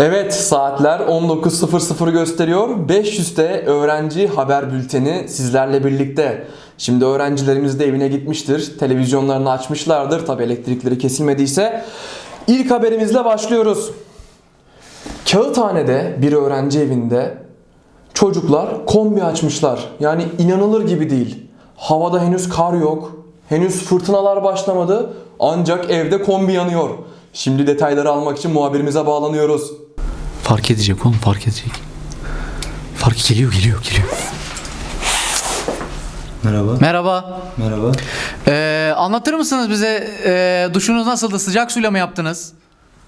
Evet saatler 19.00 gösteriyor. 500'te öğrenci haber bülteni sizlerle birlikte. Şimdi öğrencilerimiz de evine gitmiştir. Televizyonlarını açmışlardır. Tabi elektrikleri kesilmediyse. İlk haberimizle başlıyoruz. Kağıthane'de bir öğrenci evinde çocuklar kombi açmışlar. Yani inanılır gibi değil. Havada henüz kar yok. Henüz fırtınalar başlamadı. Ancak evde kombi yanıyor. Şimdi detayları almak için muhabirimize bağlanıyoruz. Fark edecek oğlum fark edecek. Fark geliyor geliyor geliyor. Merhaba. Merhaba. Merhaba. Ee, anlatır mısınız bize e, duşunuz nasıldı? Sıcak suyla mı yaptınız?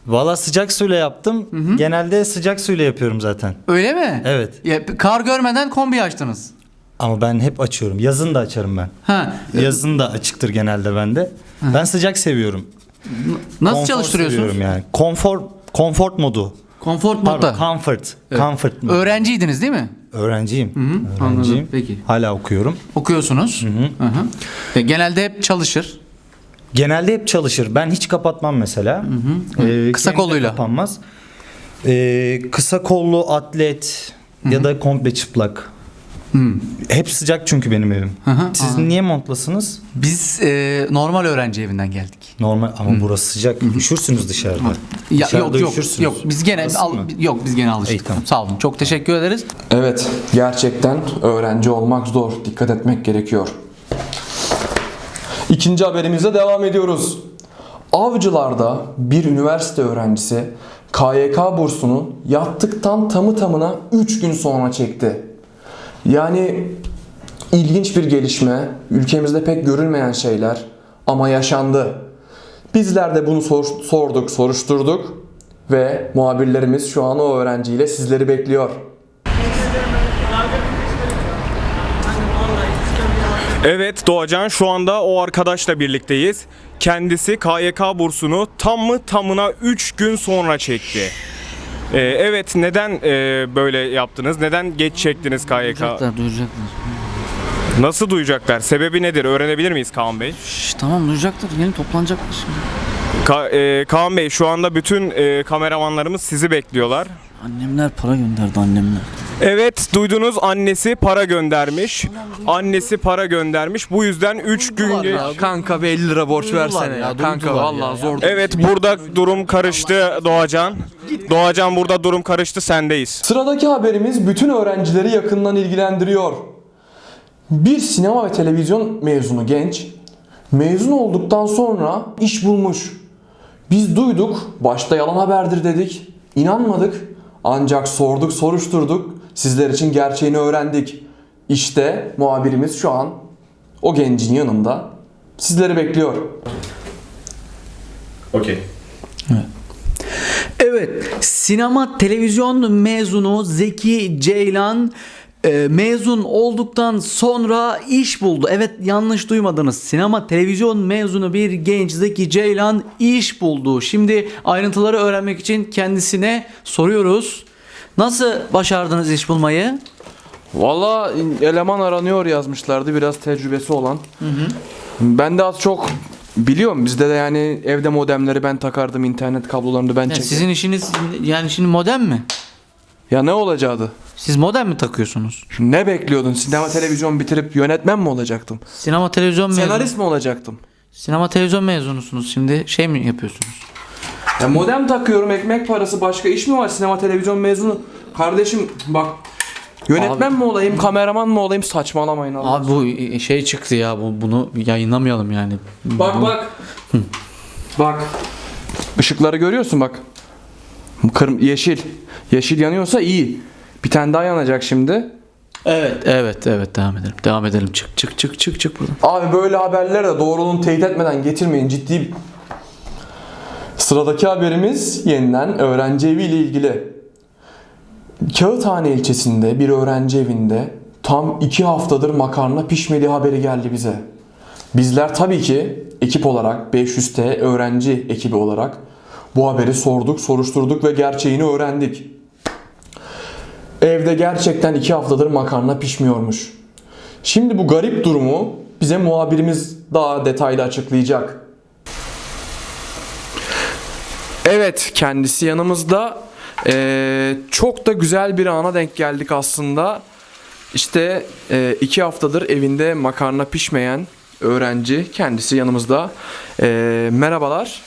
Valla sıcak suyla yaptım. Genelde sıcak suyla yapıyorum zaten. Öyle mi? Evet. Ya, kar görmeden kombi açtınız. Ama ben hep açıyorum. Yazın da açarım ben. Ha. Yazın da açıktır genelde bende. Ben sıcak seviyorum. Nasıl Konfor çalıştırıyorsunuz? seviyorum yani. Konfor konfort modu. Comfort Pardon, modda. comfort. Comfort modu. Öğrenciydiniz değil mi? Öğrenciyim. Öğrenciyim. anladım, peki. Hala okuyorum. Okuyorsunuz. Hı hı. E, genelde hep çalışır. Genelde hep çalışır. Ben hiç kapatmam mesela. Ee, Kısa de kolluyla. Kapanmaz. Ee, kısa kollu atlet ya da komple çıplak. Hep sıcak çünkü benim evim. hı, Siz niye montlasınız? Biz e, normal öğrenci evinden geldik. Normal ama burası sıcak. Üşürsünüz dışarıda. Ya, Dışarıda yok yok üşürsünüz. yok biz gene al, mı? yok biz gene alıştık. İyi, tamam. Sağ olun. Çok teşekkür ederiz. Evet, gerçekten öğrenci olmak zor. Dikkat etmek gerekiyor. İkinci haberimize devam ediyoruz. Avcılar'da bir üniversite öğrencisi KYK bursunu yattıktan tamı tamına 3 gün sonra çekti. Yani ilginç bir gelişme, ülkemizde pek görülmeyen şeyler ama yaşandı. Bizler de bunu sor- sorduk, soruşturduk ve muhabirlerimiz şu an o öğrenciyle sizleri bekliyor. Evet Doğacan şu anda o arkadaşla birlikteyiz. Kendisi KYK bursunu tam mı tamına 3 gün sonra çekti. Ee, evet neden e, böyle yaptınız? Neden geç çektiniz KYK? Duyacaklar, duyacaklar. Nasıl duyacaklar? Sebebi nedir? Öğrenebilir miyiz Kaan Bey? Şş, tamam duyacaklar. Gelin toplanacaklar şimdi. Ka- e, Kaan Bey şu anda bütün e, kameramanlarımız sizi bekliyorlar. Annemler para gönderdi annemler. Evet duydunuz annesi para göndermiş. Annesi para göndermiş. Bu yüzden 3 gün ge- Kanka bir 50 lira borç versene ya. Kanka vallahi zor. Evet burada durum karıştı Doğacan. Doğacan burada durum karıştı sendeyiz. Sıradaki haberimiz bütün öğrencileri yakından ilgilendiriyor. Bir sinema ve televizyon mezunu genç mezun olduktan sonra iş bulmuş. Biz duyduk, başta yalan haberdir dedik, inanmadık. Ancak sorduk, soruşturduk, sizler için gerçeğini öğrendik. İşte muhabirimiz şu an o gencin yanında sizleri bekliyor. Okey. Evet, sinema televizyon mezunu Zeki Ceylan e, mezun olduktan sonra iş buldu. Evet yanlış duymadınız. Sinema televizyon mezunu bir genç Zeki Ceylan iş buldu. Şimdi ayrıntıları öğrenmek için kendisine soruyoruz. Nasıl başardınız iş bulmayı? Valla eleman aranıyor yazmışlardı biraz tecrübesi olan. Ben de az çok biliyorum. Bizde de yani evde modemleri ben takardım, internet kablolarını ben Ya çektim. sizin işiniz yani şimdi modem mi? Ya ne olacaktı? Siz modem mi takıyorsunuz? Ne bekliyordun? Sinema televizyon bitirip yönetmen mi olacaktım? Sinema televizyon mezunu. Senarist mi olacaktım? Sinema televizyon mezunusunuz. Şimdi şey mi yapıyorsunuz? Ya modem takıyorum ekmek parası başka iş mi var sinema televizyon mezunu? Kardeşim bak yönetmen mi olayım kameraman mı olayım saçmalamayın Allah. Abi bu şey çıktı ya bu bunu yayınlamayalım yani. Bak bak. bak. Işıkları görüyorsun bak. Kırm yeşil. Yeşil yanıyorsa iyi. Bir tane daha yanacak şimdi. Evet evet evet devam edelim. Devam edelim. Çık çık çık çık çık buradan. Abi böyle haberleri de doğruluğunu teyit etmeden getirmeyin ciddi. Sıradaki haberimiz yeniden öğrenci evi ile ilgili. Kağıthane ilçesinde bir öğrenci evinde tam iki haftadır makarna pişmediği haberi geldi bize. Bizler tabii ki ekip olarak 500T öğrenci ekibi olarak bu haberi sorduk, soruşturduk ve gerçeğini öğrendik. Evde gerçekten iki haftadır makarna pişmiyormuş. Şimdi bu garip durumu bize muhabirimiz daha detaylı açıklayacak. Evet, kendisi yanımızda Ee, çok da güzel bir ana denk geldik aslında. İşte e, iki haftadır evinde makarna pişmeyen öğrenci kendisi yanımızda. Ee, merhabalar.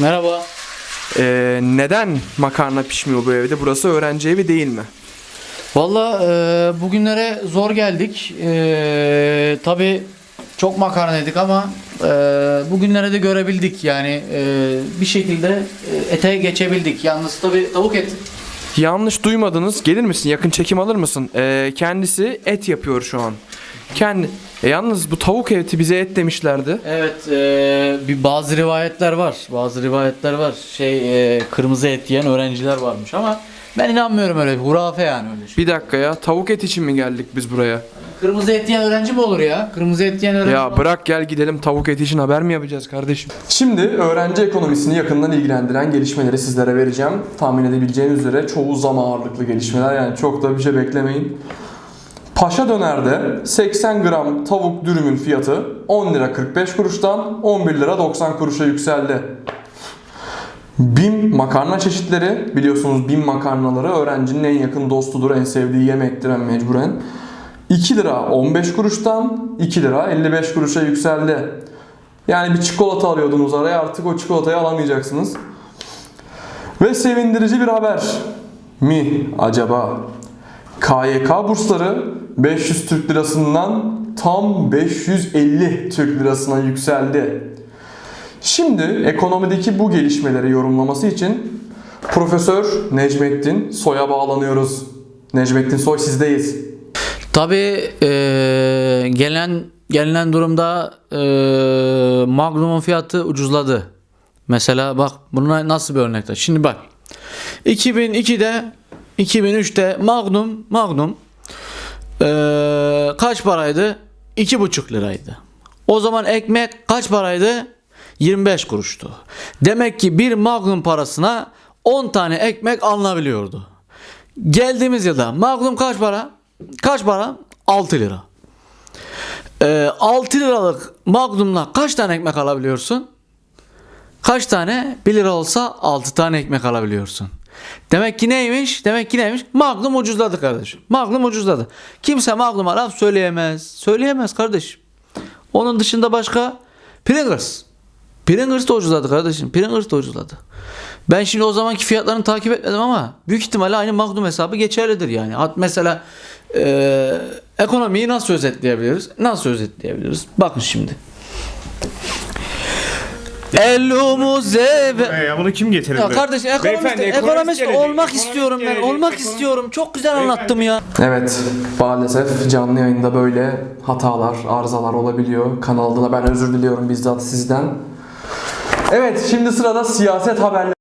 Merhaba. Ee, neden makarna pişmiyor bu evde? Burası öğrenci evi değil mi? Valla e, bugünlere zor geldik. E, Tabi çok makarna yedik ama e, bugünlere de görebildik. Yani e, bir şekilde e, ete geçebildik. Yalnız tabi tavuk et. Yanlış duymadınız. Gelir misin? Yakın çekim alır mısın? Ee, kendisi et yapıyor şu an. Kendi. E, yalnız bu tavuk eti bize et demişlerdi. Evet e, bir bazı rivayetler var. Bazı rivayetler var. Şey e, kırmızı et yiyen öğrenciler varmış ama ben inanmıyorum öyle. Hurafe yani öyle şey. Bir dakika ya. Tavuk et için mi geldik biz buraya? Kırmızı et yiyen öğrenci mi olur ya? Kırmızı et yiyen öğrenci mi Ya olur? bırak gel gidelim tavuk eti için haber mi yapacağız kardeşim? Şimdi öğrenci ekonomisini yakından ilgilendiren gelişmeleri sizlere vereceğim. Tahmin edebileceğiniz üzere çoğu zam ağırlıklı gelişmeler yani çok da bir şey beklemeyin. Paşa Döner'de 80 gram tavuk dürümün fiyatı 10 lira 45 kuruştan 11 lira 90 kuruşa yükseldi. BİM makarna çeşitleri biliyorsunuz BİM makarnaları öğrencinin en yakın dostudur, en sevdiği yemektir en mecburen. 2 lira 15 kuruştan 2 lira 55 kuruşa yükseldi. Yani bir çikolata alıyordunuz araya artık o çikolatayı alamayacaksınız. Ve sevindirici bir haber mi acaba? KYK bursları 500 Türk lirasından tam 550 Türk lirasına yükseldi. Şimdi ekonomideki bu gelişmeleri yorumlaması için Profesör Necmettin Soy'a bağlanıyoruz. Necmettin Soy sizdeyiz. Tabii e, gelen gelinen durumda e, Magnum'un fiyatı ucuzladı. Mesela bak buna nasıl bir örnekte. Şimdi bak 2002'de 2003'te Magnum Magnum e, kaç paraydı? 2,5 liraydı. O zaman ekmek kaç paraydı? 25 kuruştu. Demek ki bir Magnum parasına 10 tane ekmek alınabiliyordu. Geldiğimiz yılda Magnum kaç para? Kaç para? 6 lira. Ee, 6 liralık Magnum'la kaç tane ekmek alabiliyorsun? Kaç tane? 1 lira olsa 6 tane ekmek alabiliyorsun. Demek ki neymiş? Demek ki neymiş? Magnum ucuzladı kardeşim. Magnum ucuzladı. Kimse Magnum'a laf söyleyemez. Söyleyemez kardeşim. Onun dışında başka Pringles. Pringles de ucuzladı kardeşim. Pringles de ucuzladı. Ben şimdi o zamanki fiyatlarını takip etmedim ama büyük ihtimalle aynı Magnum hesabı geçerlidir yani. Hat mesela e, ekonomiyi nasıl özetleyebiliriz? Nasıl özetleyebiliriz? Bakın şimdi. Elumuze ve E, ya bunu kim getirdi? ya kardeşim ekonomist, Beyefendi, ekonomist, gelecek, olmak ekonomist istiyorum ben. gelecek, Olmak ekonomist- istiyorum. Çok güzel anlattım ya. Evet, maalesef canlı yayında böyle hatalar, arızalar olabiliyor. Kanalda da ben özür diliyorum bizzat sizden. Evet, şimdi sırada siyaset haberleri